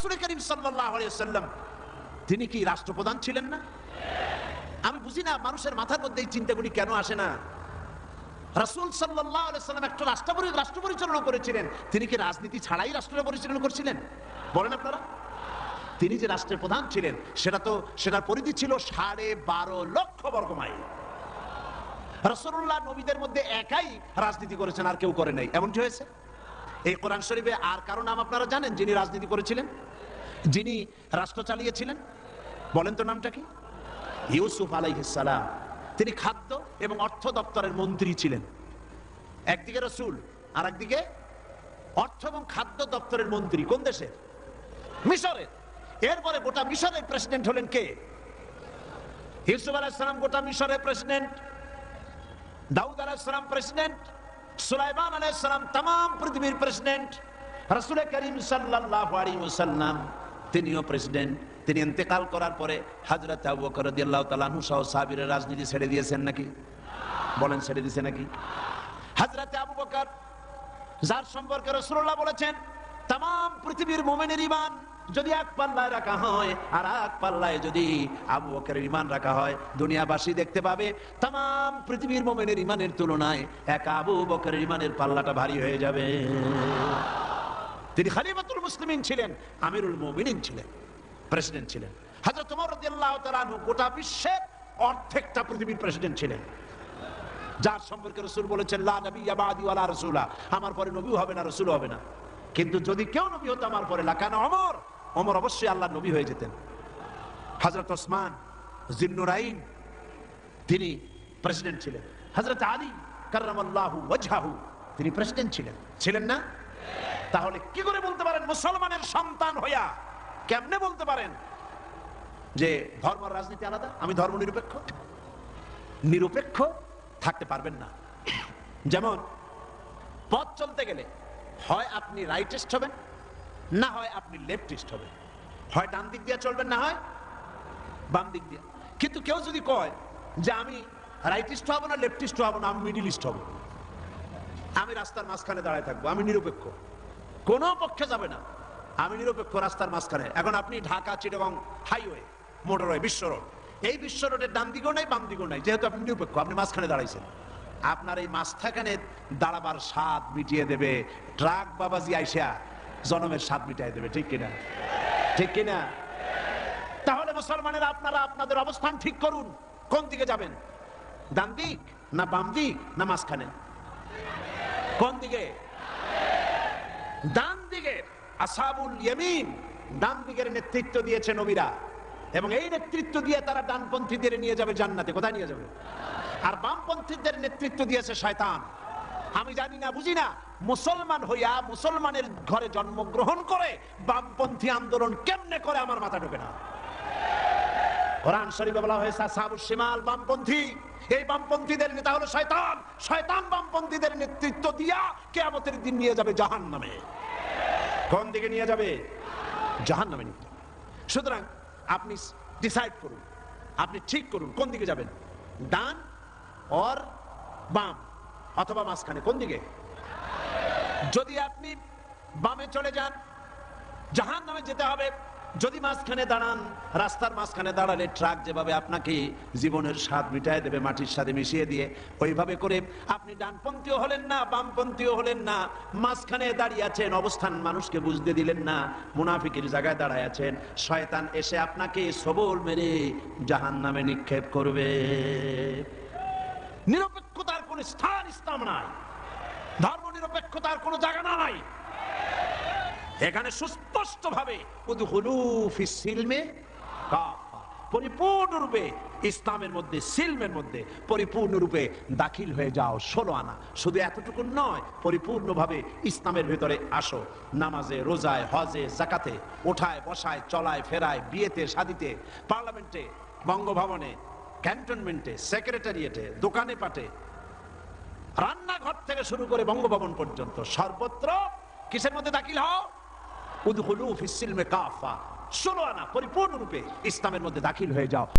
রাসূল করিম সাল্লাম তিনি কি রাষ্ট্রপ্রধান ছিলেন না? আমি বুঝি না, মানুষের মাথার মধ্যে এই চিন্তাগুলি কেন আসে না? রাসূল সাল্লাম একটা রাষ্ট্র রাষ্ট্র পরিচালনা করেছিলেন। তিনি কি রাজনীতি ছাড়াই রাষ্ট্র পরিচালনা করছিলেন? বলেন আপনারা। তিনি যে রাষ্ট্রের প্রধান ছিলেন, সেটা তো, সেটার পরিধি ছিল সাড়ে বারো লক্ষ বর্গ মাইল। রসুল্লাহ নবীদের মধ্যে একাই রাজনীতি করেছেন, আর কেউ করে নাই। এমন কি হয়েছে? এই কোরআন শরীফে আর কারও নাম আপনারা জানেন যিনি রাজনীতি করেছিলেন? যিনি রাষ্ট্র চালিয়েছিলেন? বলেন তো নামটা কি? ইউসুফ আলাইহিসালাম তিনি খাদ্য এবং অর্থ দপ্তরের মন্ত্রী ছিলেন। একদিকে রসুল আর একদিকে অর্থ এবং খাদ্য দপ্তরের মন্ত্রী। কোন দেশের? মিশরের। এরপরে গোটা মিশরের প্রেসিডেন্ট হলেন কে? ইউসুফ আলাইসালাম গোটা মিশরের প্রেসিডেন্ট। দাউদ আলাইসালাম প্রেসিডেন্ট। সুলাইমান আলাইসালাম তাম পৃথিবীর প্রেসিডেন্ট রাসূল করিম সাল্লাল্লাহু আলাইহি ওয়াসাল্লাম, তিনিও প্রেসিডেন্ট তিনি ইন্তেকাল করার পরে হযরত আবু বকর রাদিয়াল্লাহু তাআলা আনহু সহ সাহাবীরা রাজনীতি ছেড়ে দিয়েছেন নাকি? বলেন ছেড়ে দিয়েছে নাকি? হযরত আবু বকর, যার সম্পর্কে রাসূলুল্লাহ বলেছেন তাম পৃথিবীর মুমিনের ঈমান যদি এক পাল্লায় রাখা হয়, আর এক পাল্লায় যদি আবু বকরের ঈমান রাখা হয়, দুনিয়াবাসী দেখতে পাবে তাম পৃথিবীর মুমিনের ঈমানের তুলনায় এক আবু বকরের ঈমানের পাল্লাটা ভারী হয়ে যাবে। তিনি খলিফাতুল মুসলিমিন ছিলেন, আমিরুল মুমিনিন ছিলেন, প্রেসিডেন্ট ছিলেন। তাআলা আনহু গোটা বিশ্বের অর্ধেকটা পৃথিবীর প্রেসিডেন্ট ছিলেন। যার সম্পর্কে রসুল বলেছেন, লা নবী রাসূলা। আমার পরে নবীও হবে না রসুল হবে না। কিন্তু যদি কেউ নবী হতো, আমার পরে লাকানা অমর অমর অবশ্যই আল্লাহ নবী হয়ে যেতেন। হযরত ওসমান জিন্নুরাইন তিনি প্রেসিডেন্ট ছিলেন। হযরত আলী কাররামাল্লাহু ওয়াজহাহু, তিনি প্রেসিডেন্ট ছিলেন। ছিলেন না? তাহলে কি করে বলতে পারেন মুসলমানের সন্তান হইয়া? কেমনে বলতে পারেন? যে ধর্ম রাজনীতি আলাদা, আমি ধর্ম নিরপেক্ষ? নিরপেক্ষ থাকতে পারবেন না। যেমন, পথ চলতে গেলে হয় আপনি রাইটেস্ট হবেন না হয় আপনি লেফটিস্ট হবেন। হয় ডান দিক দিয়ে চলবেন, না হয় বাম দিক দিয়ে। কিন্তু কেউ যদি কয় যে আমি রাইটিস্ট হব না লেফটিস্ট হব না, আমি মিডিলিস্ট হব। আমি রাস্তার মাঝখানে দাঁড়ায় থাকব, আমি নিরপেক্ষ। কোনো পক্ষে যাবে না। আমি নিরপেক্ষ রাস্তার মাঝখানে। এখন আপনি Dhaka, Chittagong highway, motorway, Bishwa road. এই বিশ্ব রোডের ডান দিকেও নাই, বাম দিকেও নাই, যেহেতু আপনি নিরপেক্ষ, আপনি মাঝখানে দাঁড়াইছেন। আপনার এই মাঝখানে দাঁড়াবার স্বাদ মিটিয়ে দেবে। ট্রাক বাবাজি আইসা জনমের স্বাদ মিটিয়ে দেবে, ঠিক কিনা? ঠিক কিনা? তাহলে মুসলমানেরা আপনারা আপনাদের অবস্থান ঠিক করুন। কোন দিকে যাবেন? ডান দিক না বাম দিক না মাঝখানে? কোন দিকে? ডান দিকে। আসাবুল ইয়ামিন ডান দিকের নেতৃত্ব দিয়েছে নবীরা। এবং এই নেতৃত্ব দিয়ে তারা ডানপন্থীদের নিয়ে যাবে জান্নাতে। কোথায় নিয়ে যাবে? আর বামপন্থীদের নেতৃত্ব দিয়েছে শয়তান। আমি জানি না, বুঝি না? মুসলমান হইয়া মুসলমানের ঘরে জন্মগ্রহণ করে বামপন্থী আন্দোলন কেমনে করে আমার মাথা ঢোকে না? কোরআন শরীফে বলা হয়েছে শিমাল বামপন্থী। এই বামপন্থীদের নেতা হলো শয়তান। শয়তান বামপন্থীদের নেতৃত্ব দিয়া কেয়ামতের দিন নিয়ে যাবে জাহান নামে কোন দিকে নিয়ে যাবে? জাহান নামে নিয়ে সুতরাং আপনি ডিসাইড করুন, আপনি ঠিক করুন কোন দিকে যাবেন, ডান অর বাম, অথবা মাঝখানে, কোন দিকে? যদি আপনি বামে চলে যান জাহান নামে যেতে হবে। যদি মাঝখানে দাঁড়ান, রাস্তার মাঝখানে দাঁড়ালে ট্রাক যেভাবে আপনাকে জীবনের স্বাদ মিটায় দেবে, মাটির সাথে মিশিয়ে দিয়ে, ওইভাবে করে আপনি ডানপন্থীও হলেন না, বামপন্থীও হলেন না, মাঝখানে দাঁড়িয়ে আছেন, অবস্থান মানুষকে বুঝতে দিলেন না, মুনাফিকের জায়গায় দাঁড়ায় আছেন, শয়তান এসে আপনাকে সবল মেরে জাহান নামে নিক্ষেপ করবে। নিরপেক্ষতার কোন স্থান ইসলাম নাই। ধর্ম নিরপেক্ষতার কোনো জায়গা না নাই। এখানে সুস্পষ্ট ভাবে পরিপূর্ণরূপে ইসলামের মধ্যে, সিলমের মধ্যে পরিপূর্ণরূপে দাখিল হয়ে যাও ষোলো আনা। শুধু এতটুকু নয়, পরিপূর্ণভাবে ইসলামের ভেতরে আসো। নামাজে, রোজায়, হজে জাকাতে ওঠায়, বসায়, চলায়, ফেরায়, বিয়েতে শাদিতে পার্লামেন্টে, বঙ্গভবনে, ক্যান্টনমেন্টে, সেক্রেটারিয়েটে, দোকানে, পাটে রান্নাঘর থেকে শুরু করে বঙ্গভবন পর্যন্ত সর্বত্র কিসের মধ্যে দাখিল হও? উদখুলু ফিস সিলমে কাফা। ষোলো আনা, পরিপূর্ণরূপে ইসলামের মধ্যে দাখিল হয়ে যাও।